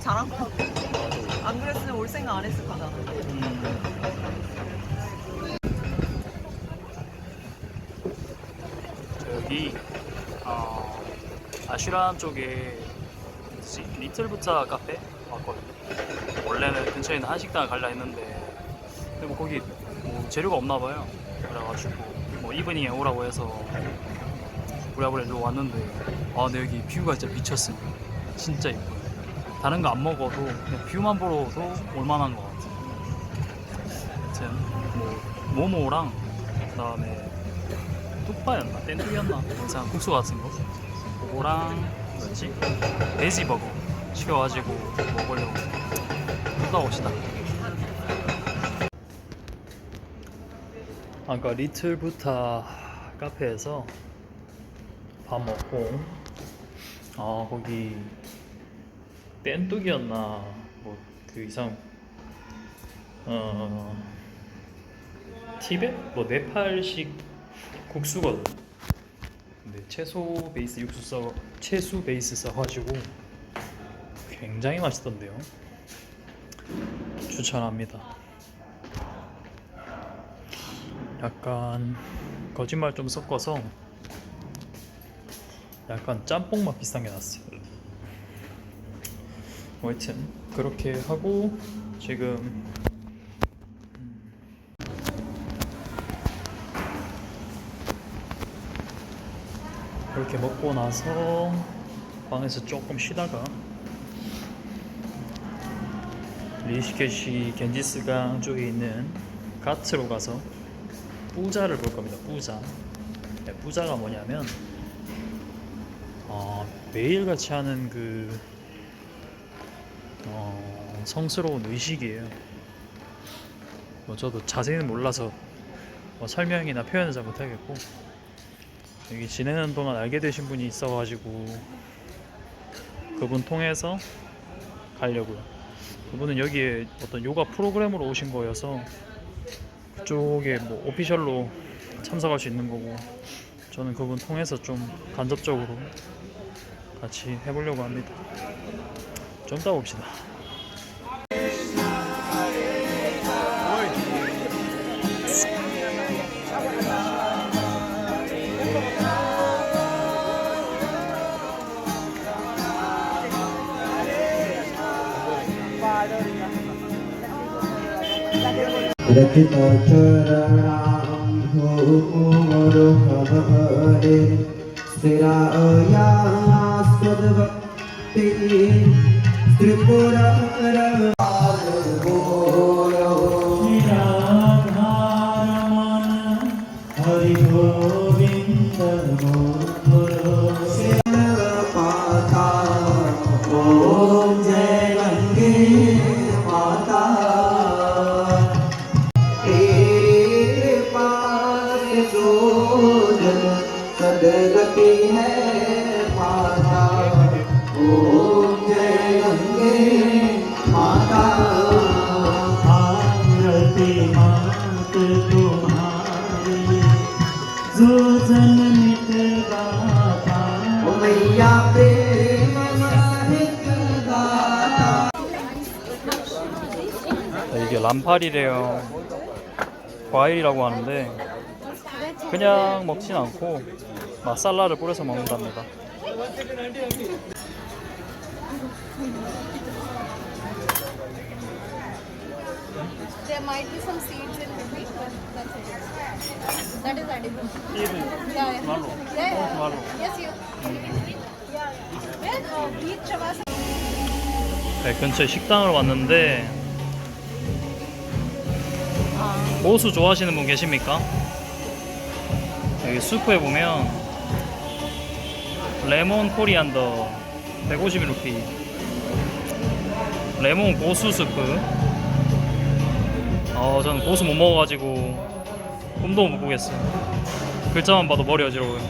잘한 거. 안 그랬으면 올 생각 안 했을 거잖아. 여기 어, 아슈란 쪽에 뭐지? 리틀부타 카페 왔거든요. 원래는 근처에 있는 한식당을 가려 했는데 근데 뭐 거기 뭐 재료가 없나 봐요. 그래가지고 뭐 이브닝에 오라고 해서 부랴부랴 일로 왔는데 아 근데 여기 뷰가 진짜 미쳤습니다. 진짜 이뻐요. 다른 거 안 먹어도 그냥 뷰만 보러도 올만한 것 같아요. 하여튼 뭐 모모랑 그다음에 뚝바였나? 땐뚝이었나? 이상 국수 같은 거 그거랑 뭐였지? 돼지버거 시켜가지고 먹으려고 갔다 옵시다 아까 리틀부타 카페에서 밥 먹고 아 거기 땐뚝이었나 뭐 그 이상 어 티벳? 뭐 네팔식 국수거든. 근데 채소 베이스 육수 써 채수 베이스 써가지고 굉장히 맛있던데요. 추천합니다. 약간 거짓말 좀 섞어서 약간 짬뽕 맛 비슷한 게 났어요. 뭐 하여튼 그렇게 하고 지금 그렇게 먹고 나서 방에서 조금 쉬다가 리시케시 겐지스강 쪽에 있는 가트로 가서 뿌자를 볼 겁니다. 뿌자. 네, 뿌자가 뭐냐면 어, 매일같이 하는 그 어, 성스러운 의식이에요. 뭐 저도 자세히는 몰라서 뭐 설명이나 표현을 잘 못하겠고 여기 지내는 동안 알게 되신 분이 있어가지고 그분 통해서 가려고요. 그분은 여기에 어떤 요가 프로그램으로 오신 거여서 그쪽에 뭐 오피셜로 참석할 수 있는 거고 저는 그분 통해서 좀 간접적으로 같이 해보려고 합니다. 좀 이따 봅시다. रखित चरणां भूरुहरे स्थिरायास्पदभक्ति ত্রিপুরা 이게 람팔이래요. 과일이라고 하는데 그냥 먹진 않고 마살라를 뿌려서 먹는답니다. There might be some seeds in between, but that's it. That is edible. Yeah, yeah. 말로. Yeah, yeah. 말로. Yes, you. Yeah, yeah. Where? Uh, beach Chavas. 네, 근처에 식당을 왔는데 모수 좋아하시는 분 계십니까? 여기 수프에 보면 레몬 코리안더 150루피 레몬 고수 스프 어 저는 고수 못 먹어가지고 꿈도 못 꾸겠어요. 글자만 봐도 머리 어지러워요